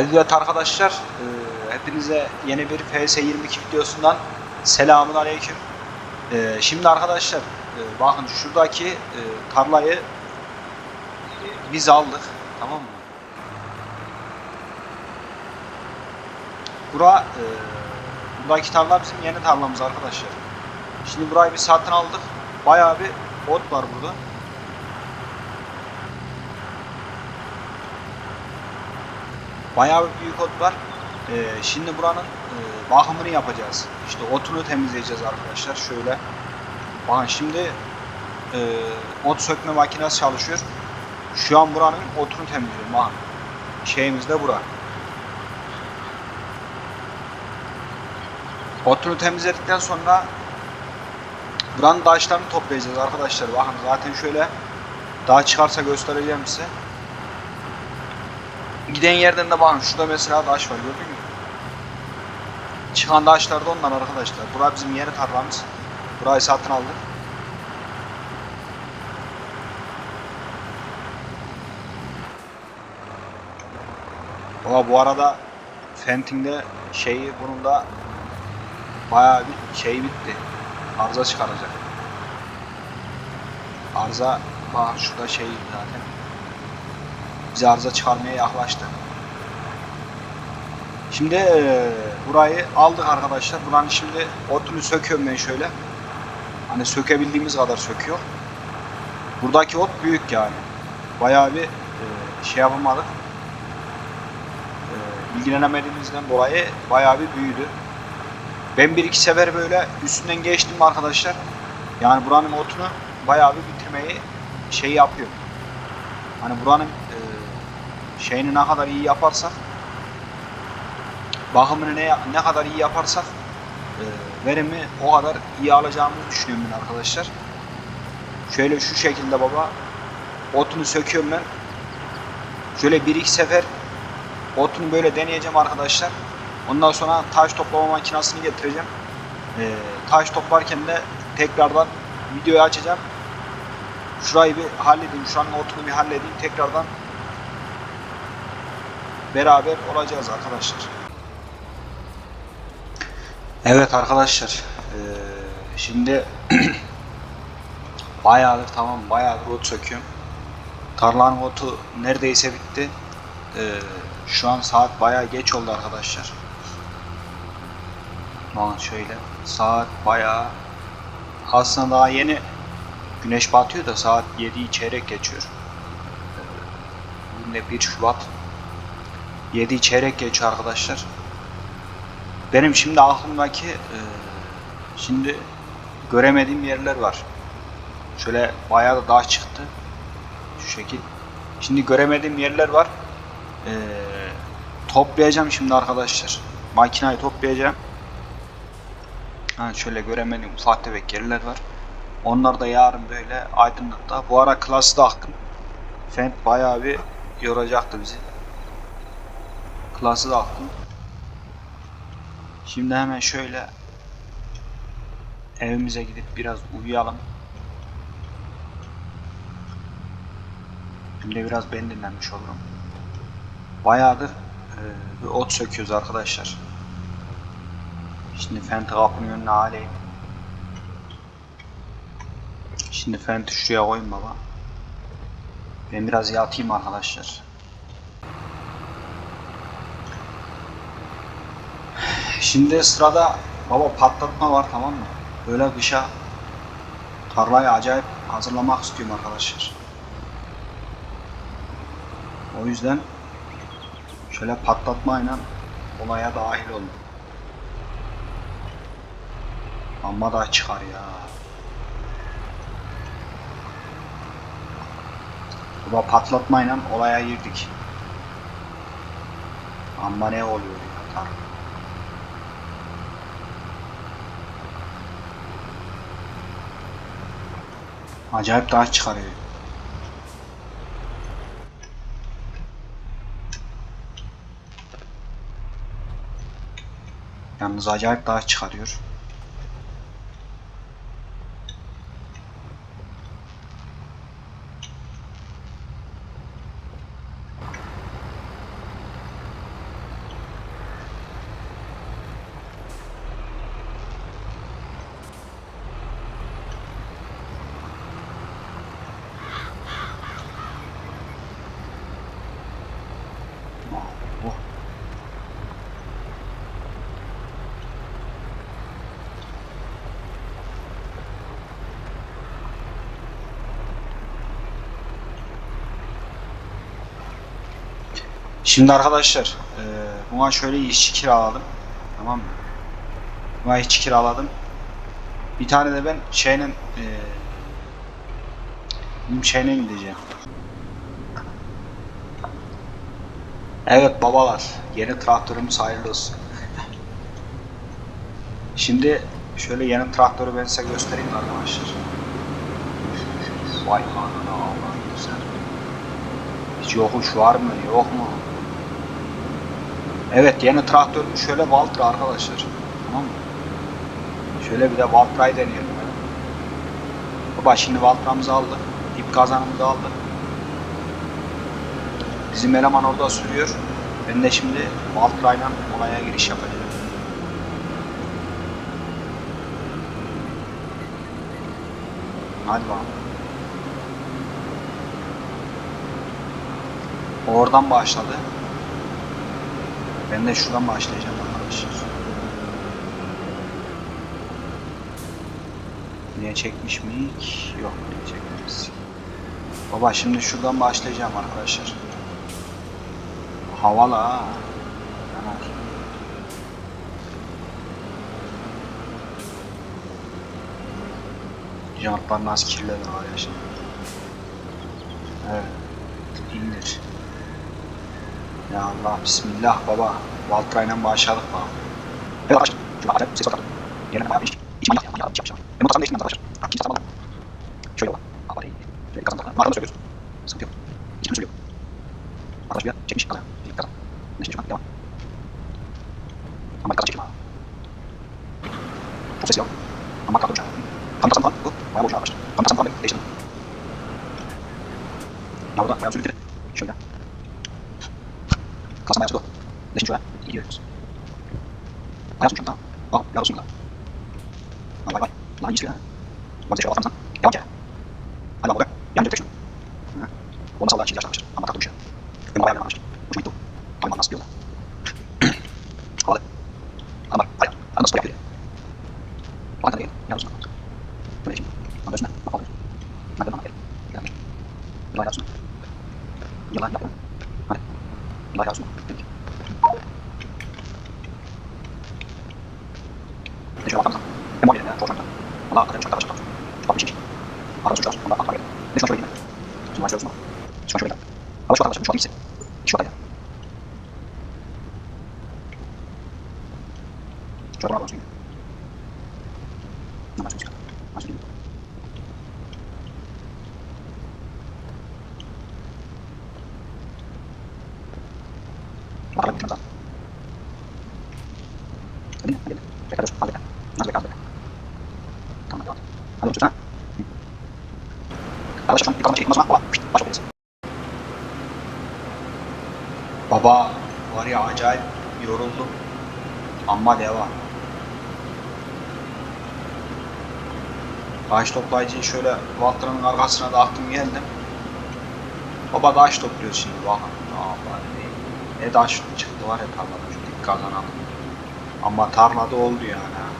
Evet arkadaşlar, e, hepinize yeni bir FS22 videosundan selamun aleyküm. E, Şimdi arkadaşlar, e, bakın şuradaki tarlayı biz aldık, tamam mı? Bura, buradaki tarla bizim yeni tarlamız arkadaşlar. Şimdi burayı bir satın aldık, bayağı bir ot var burada. Bayağı bir büyük ot var. Ee, şimdi buranın e, bakımını yapacağız. İşte otunu temizleyeceğiz arkadaşlar. Şöyle. Bakın şimdi e, ot sökme makinesi çalışıyor. Şu an buranın otunu temizliyorum. Bakın. Şeyimiz de bura. Otunu temizledikten sonra buranın taşlarını toplayacağız arkadaşlar. Bakın zaten şöyle daha çıkarsa göstereceğim size. Giden yerden de bakın şurada mesela taş var gördün mü? Çıkan taşlar da onlar arkadaşlar. Bura bizim yeni tarlamız. Burayı satın aldık. Ama bu arada Fenting'de şeyi bunun da bayağı bir şey bitti. Arıza çıkaracak. Arıza bak şurada şey zaten bize arıza çıkarmaya yaklaştı. Şimdi eee, burayı aldık arkadaşlar. Buranın şimdi otunu söküyorum ben şöyle. Hani sökebildiğimiz kadar söküyor. Buradaki ot büyük yani. Bayağı bir eee, şey yapamadık. Eee, ilgilenemediğimizden dolayı bayağı bir büyüdü. Ben bir iki sefer böyle üstünden geçtim arkadaşlar. Yani buranın otunu bayağı bir bitirmeyi şey yapıyor. Hani buranın e, şeyini ne kadar iyi yaparsak bakımını ne ne kadar iyi yaparsak e, verimi o kadar iyi alacağımızı düşünüyorum ben arkadaşlar. Şöyle şu şekilde baba otunu söküyorum ben. Şöyle bir iki sefer otunu böyle deneyeceğim arkadaşlar. Ondan sonra taş toplama makinesini getireceğim. E, taş toplarken de tekrardan videoyu açacağım. Şurayı bir halledeyim. Şuranın otunu bir halledeyim. Tekrardan beraber olacağız arkadaşlar. Evet arkadaşlar. eee, şimdi bayağıdır tamam bayağıdır ot söküyorum. Tarlanın otu neredeyse bitti. Eee, şu an saat bayağı geç oldu arkadaşlar. Bakın şöyle saat bayağı aslında daha yeni Güneş batıyor da saat 7'yi çeyrek geçiyor. Ee, Bugün de 1 Şubat. 7'yi çeyrek geçiyor arkadaşlar. Benim şimdi aklımdaki e, şimdi göremediğim yerler var. Şöyle bayağı da dağ çıktı. Şu şekil. Şimdi göremediğim yerler var. Ee, toplayacağım şimdi arkadaşlar. Makinayı toplayacağım. Ha, şöyle göremediğim ufak tefek yerler var. Onlar da yarın böyle aydınlıkta. Bu ara klası da aktım. Fent bayağı bir yoracaktı bizi. Klası da aktım. Şimdi hemen şöyle evimize gidip biraz uyuyalım. Hem de biraz ben dinlenmiş olurum. Bayağıdır e, bir ot söküyoruz arkadaşlar. Şimdi Fent'i kapının önüne aleyim. Şimdi Fent'i şuraya koyayım baba. Ben biraz yatayım arkadaşlar. Şimdi sırada baba patlatma var tamam mı? Böyle kışa tarlayı acayip hazırlamak istiyorum arkadaşlar. O yüzden şöyle patlatmayla olaya dahil oldum. Amma da çıkar ya. Baba patlatmayla olaya girdik. Amma ne oluyor ya tanrım. Acayip daha çıkarıyor. Yalnız acayip daha çıkarıyor. Şimdi arkadaşlar e, buna şöyle işçi kiraladım. Tamam mı? Buna işçi kiraladım. Bir tane de ben şeyle e, benim şeyle gideceğim. Evet babalar. Yeni traktörümüz hayırlı olsun. Şimdi şöyle yeni traktörü ben size göstereyim arkadaşlar. Vay anana Allah güzel. Hiç yokuş var mı yok mu? Evet yeni traktör şöyle Valtra arkadaşlar. Tamam mı? Şöyle bir de Valtra'yı deneyelim. Baba şimdi Valtra'mızı aldık. Dip kazanımızı aldık. Bizim eleman orada sürüyor. Ben de şimdi Valtra'yla olaya giriş yapacağım. Hadi bakalım. Oradan başladı. Ben de şuradan başlayacağım arkadaşlar. Niye çekmiş miyik? Yok niye çekmeyiz. Baba şimdi şuradan başlayacağım arkadaşlar. Havalı ha. Jantlar nasıl kirledi var ya şimdi. Evet. İndir. Ya Allah bismillah baba. Valtra'yla başladık baba. Evet arkadaşlar. Şurada acayip ses bakalım. Yerine bayağı bir iç. İç manyak ya. Manyak bir şey yapmış. Ben motoru değiştirmem arkadaşlar. Kimse tamam. Şöyle yola. Hava iyi. Şöyle kazandı. Markamı. Sıkıntı yok. Hiç kim söylüyor. Arkadaş bir yer çekmiş kazan. Bir kazan. Ne şey şu an devam. Ama kazan çekim ha. Çok ses yok. Ama kazan uçağı. Tam kazan falan. Bu bayağı boşuna arkadaşlar. Tam kazan falan değiştirdim. Ya burada bayağı sürükledi. Şöyle. Kasım ayağı tuttu. Leşin şuraya. Gidiyoruz. Ayağı tutacağım tamam. Al yağ olsun burada. Al bay bay. Lan iyi sürüyor ha. Bak şöyle atarsan. Devam ki. Hadi bak buraya. Yan tek şunu. Ha. Ondan sonra çiğ arkadaşlar. Ama tatlı bir şey. Ben bayağı arkadaşlar. Hoşuma gitti o. Hayvan nasıl diyorlar. Havalı. Ama bak ayağı. Ayağı nasıl bırakıyor. Bak hadi gel. Yağ olsun. Böyle şimdi. Ama üstüne. Bak alıyorsun. Hadi bana gel. Gel. Yılan yağ olsun. Yılan yapma. Hadi. Yılan yağ olsun. Peki. Şöyle bakalım. Hem o yerine, çoğuşmakta. Allah kadar uçakta başladı. Bak bir şey. Arası uçağız. Ondan atma geldi. Ne şu an şöyle yine. Şimdi başlıyoruz mu? Şu an şöyle. Ama şu arkadaşlar şu an iyisi. Şu an ya. Ne başlıyorsun? Başlıyorsun. Bakalım bir tane daha. Hadi hadi. Bekle. Hadi bekle. Hadi bekle hadi bekle. Tamam hadi. Hadi ha. Arkadaşlar şu an yıkama çekilmez ama baba. Baş oluyoruz. Baba var ya acayip yoruldum. Ama devam. Taş toplayıcıyı şöyle Valtra'nın arkasına da attım geldim. Baba taş topluyor şimdi bakın. Aa, ne, ne taş çıktı var ya tarlada şu dik kazanalım. Ama tarlada oldu yani. ha.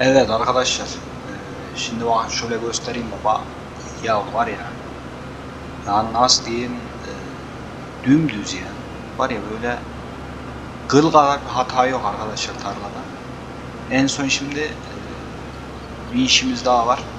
Evet arkadaşlar. eee, Şimdi bakın şöyle göstereyim baba. Ya var ya. Ya nasıl diyeyim. eee, Dümdüz ya. Var ya böyle kıl kadar bir hata yok arkadaşlar tarlada. En son şimdi eee, bir işimiz daha var.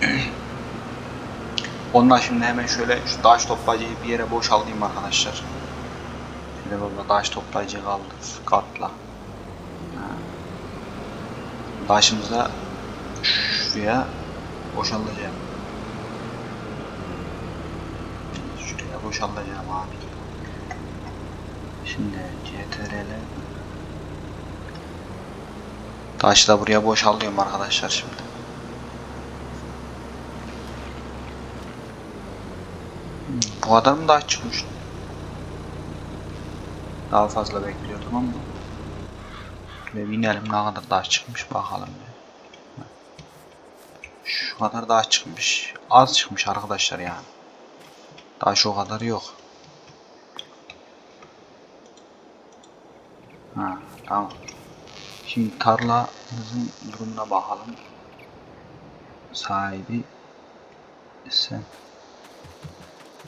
Ondan şimdi hemen şöyle şu taş toplayıcıyı bir yere boşaltayım arkadaşlar. Şöyle baba taş toplayıcı kaldır. Katla. Başımıza şuraya boşaltacağım. Şuraya boşaltacağım abi. Şimdi CTRL Taşı da buraya boşaltıyorum arkadaşlar şimdi. Bu adam daha çıkmış. Daha fazla bekliyordum ama. Ve binelim ne kadar daha çıkmış bakalım. Şu kadar daha çıkmış. Az çıkmış arkadaşlar yani. Daha şu kadar yok. Ha tamam. Şimdi tarlamızın durumuna bakalım. Sahibi sen.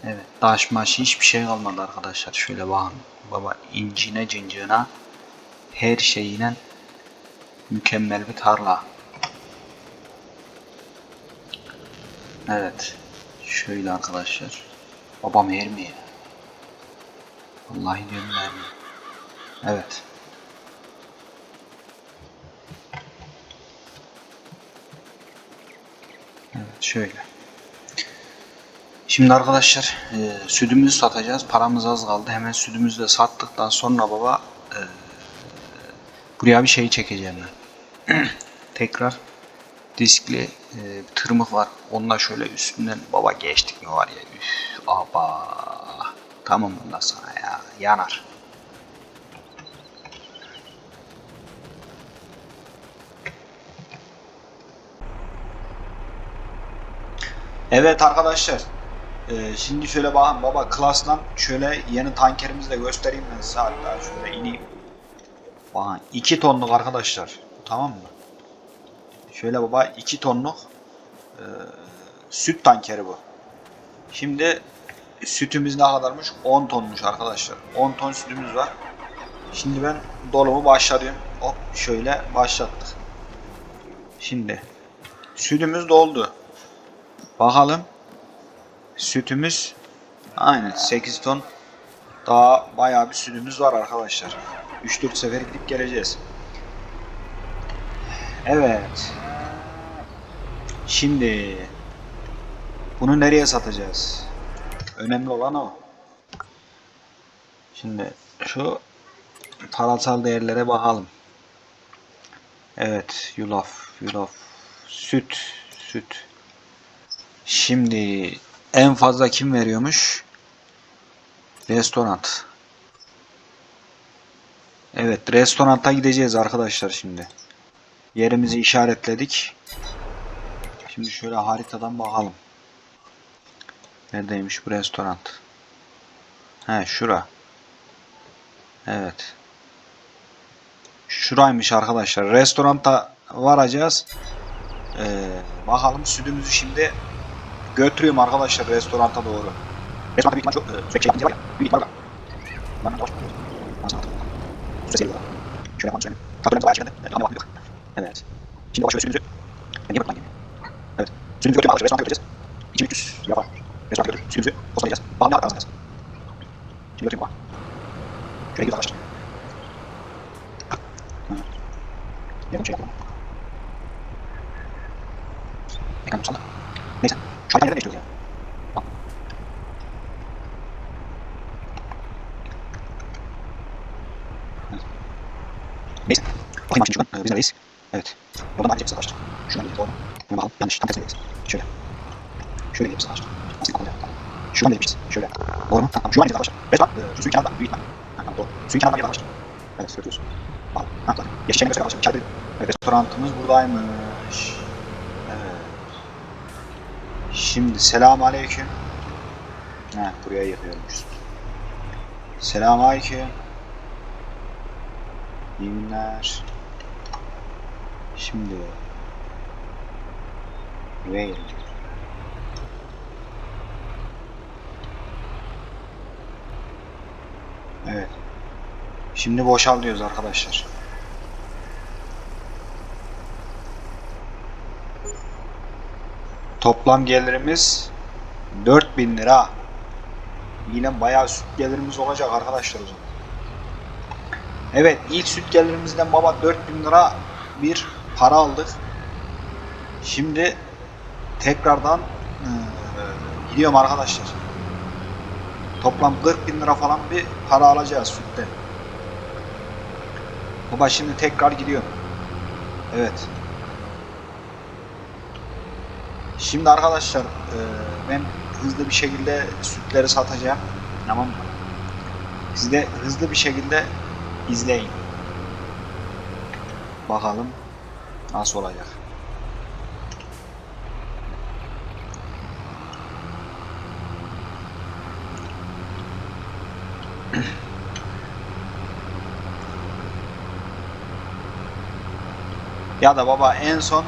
Evet, taş maş hiçbir şey kalmadı arkadaşlar. Şöyle bakın. Baba incine cincina her şeyine mükemmel bir tarla. Evet. Şöyle arkadaşlar. Babam yer mi? Vallahi diyorum mi? Evet. Evet şöyle. Şimdi arkadaşlar e, sütümüzü satacağız. Paramız az kaldı. Hemen sütümüzü de sattıktan sonra baba e, buraya bir şey çekeceğim ben. Tekrar diskli e, tırmık var. Onunla şöyle üstünden baba geçtik mi var ya. Üf, aba. Tamam bundan sana ya. Yanar. Evet arkadaşlar. Ee, şimdi şöyle bakın baba klasdan şöyle yeni tankerimizi de göstereyim ben size hatta şöyle ineyim. Bakın 2 tonluk arkadaşlar. Tamam mı? Şöyle baba 2 tonluk e, süt tankeri bu. Şimdi sütümüz ne kadarmış? 10 tonmuş arkadaşlar. 10 ton sütümüz var. Şimdi ben dolumu başlatıyorum. Hop şöyle başlattık. Şimdi sütümüz doldu. Bakalım. Sütümüz aynen 8 ton. Daha bayağı bir sütümüz var arkadaşlar. 3-4 sefer gidip geleceğiz. Evet. Şimdi bunu nereye satacağız? Önemli olan o. Şimdi şu parasal değerlere bakalım. Evet, yulaf, yulaf, süt, süt. Şimdi en fazla kim veriyormuş? Restoran. Evet, restoranta gideceğiz arkadaşlar şimdi. Yerimizi işaretledik. Şimdi şöyle haritadan bakalım. Neredeymiş bu restoran? He, şura. Evet. Şuraymış arkadaşlar. Restoranta varacağız. Ee, bakalım sütümüzü şimdi götürüyorum arkadaşlar restoranta doğru. Restoranta çok e, sürekli şey yapınca var ya. Büyük ihtimal var. Lan yavaş. Lan sana atın. Süresi geliyor. Şöyle yapalım şöyle. Kapılarımız bayağı çekildi. Evet, tamam baktık. Evet. Şimdi bak şöyle sütümüzü. Ben niye bakmam Evet. Sütümüzü götürüyorum arkadaşlar. Restoranta götüreceğiz. 2300 yapar. Restoranta götür. Sütümüzü postalayacağız. Bakalım ne kadar kazanacağız. Şimdi götüreyim bak. Şöyle gidiyoruz arkadaşlar. Evet. Yakın şey yapalım. Ekran tutsana. Neyse. Şu an yerden değiştiriyoruz ya. Bak. Evet. Neyse. Bakayım şimdi şuradan. Ee, biz neredeyiz? Evet. Oradan ayrıca arkadaşlar. Şuradan gidelim. Doğru. Hemen bakalım. Yanlış. Tam tersine gidelim. Şöyle. Şöyle gidelim arkadaşlar. Nasıl yapalım? Tamam. Şuradan gidelim. Şöyle. Doğru mu? Tamam. Şu an gidelim var. Ee, şu suyun kenarında. Büyük ihtimal. Ha, tamam doğru. Suyun kenarında gidelim arkadaşlar. Evet. Sürtüyoruz. Bakalım. Ha zaten. Geçeceğini göster arkadaşlar. İçeride. Evet. Restorantımız buradaymış. Evet. Şimdi selam aleyküm. Heh, buraya yapıyormuş. Selam aleyküm. İyi günler. Şimdi Rail. Evet. Şimdi boşal diyoruz arkadaşlar. Toplam gelirimiz 4000 lira. Yine bayağı süt gelirimiz olacak arkadaşlar o zaman. Evet ilk süt gelirimizden baba 4000 lira bir para aldık. Şimdi tekrardan eee, gidiyorum arkadaşlar. Toplam 40 bin lira falan bir para alacağız sütten. Baba şimdi tekrar gidiyorum. Evet. Şimdi arkadaşlar eee, ben hızlı bir şekilde sütleri satacağım. Tamam mı? Siz de hızlı bir şekilde izleyin. Bakalım nasıl olacak. Ya da baba en son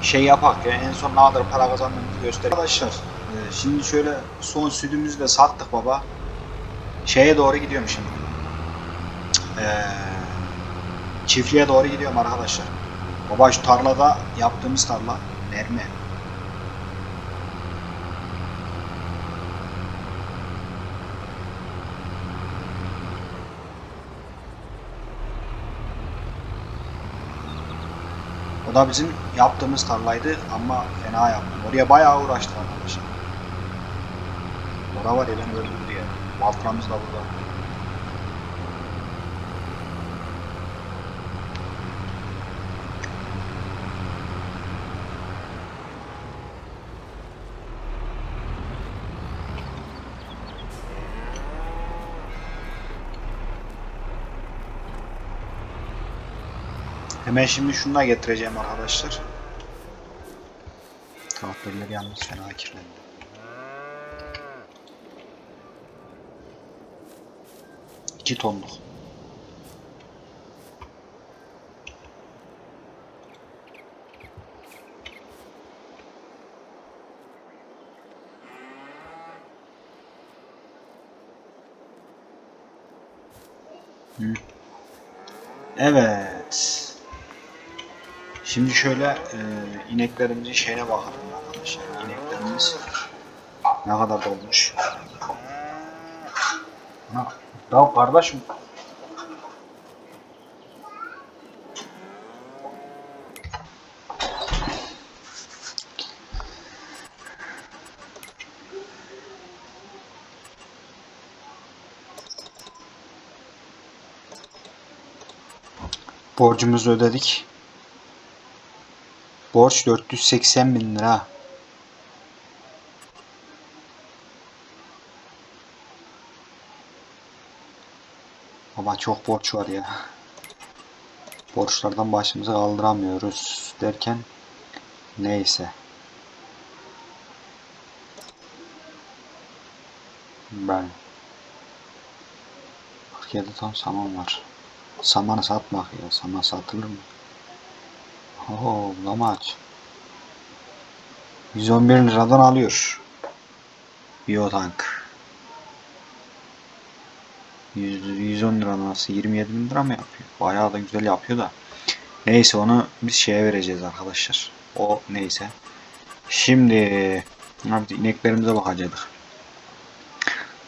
şey yapak ya en son ne kadar para kazandığımızı göster. Arkadaşlar e, şimdi şöyle son sütümüzü de sattık baba. Şeye doğru gidiyorum şimdi. E, çiftliğe doğru gidiyorum arkadaşlar. Baba şu tarlada yaptığımız tarla mermi. O da bizim yaptığımız tarlaydı ama fena yaptım. Oraya bayağı uğraştık arkadaşlar. Orada var ya beni öldürdü ya. Baltramız da burada. Hemen şimdi şunu da getireceğim arkadaşlar. Traktörler yalnız fena kirlendi. İki tonluk. Evet. Şimdi şöyle e, ineklerimizin şeyine bakalım arkadaşlar. İneklerimiz ne kadar dolmuş. Ha, ya kardeşim. Borcumuzu ödedik. Borç 480 bin lira. Ama çok borç var ya. Borçlardan başımızı kaldıramıyoruz derken neyse. Ben 47 ton saman var. Samanı satmak ya. Saman satılır mı? Oo, lamaç. 111 liradan alıyor. Biyotank. 100, 110 lira nasıl 27 bin lira mı yapıyor? Bayağı da güzel yapıyor da. Neyse onu biz şeye vereceğiz arkadaşlar. O neyse. Şimdi abi ineklerimize bakacaktık.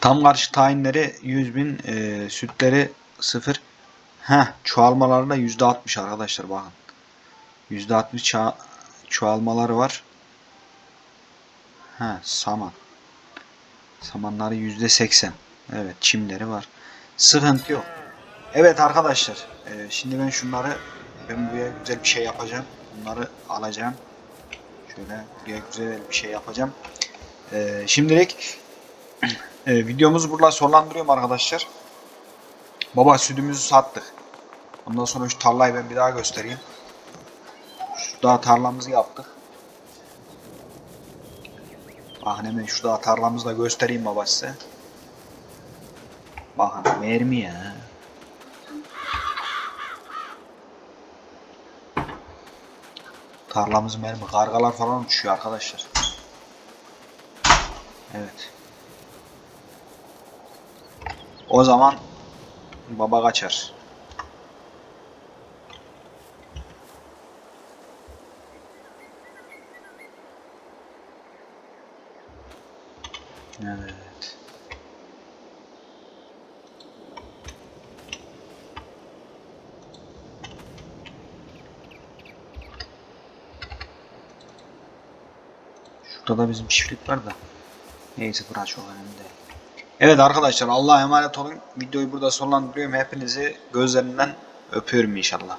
Tam karşı tayinleri 100 bin, e, sütleri 0. Heh, çoğalmalarında %60 arkadaşlar bakın. %60 ça çoğalmaları var. Ha, saman. Samanları %80. Evet, çimleri var. Sıkıntı yok. Evet arkadaşlar, e, şimdi ben şunları ben buraya güzel bir şey yapacağım. Bunları alacağım. Şöyle buraya güzel bir şey yapacağım. E, şimdilik e, videomuzu burada sonlandırıyorum arkadaşlar. Baba sütümüzü sattık. Ondan sonra şu tarlayı ben bir daha göstereyim. Daha tarlamızı yaptık. Bakın hemen şu daha tarlamızı da göstereyim baba size. Bakın mermi ya. Tarlamız mermi. Kargalar falan uçuyor arkadaşlar. Evet. O zaman baba kaçar. Evet. Şurada da bizim çiftlik var da. Neyse burası çok önemli. Evet arkadaşlar Allah'a emanet olun. Videoyu burada sonlandırıyorum. Hepinizi gözlerinden öpüyorum inşallah.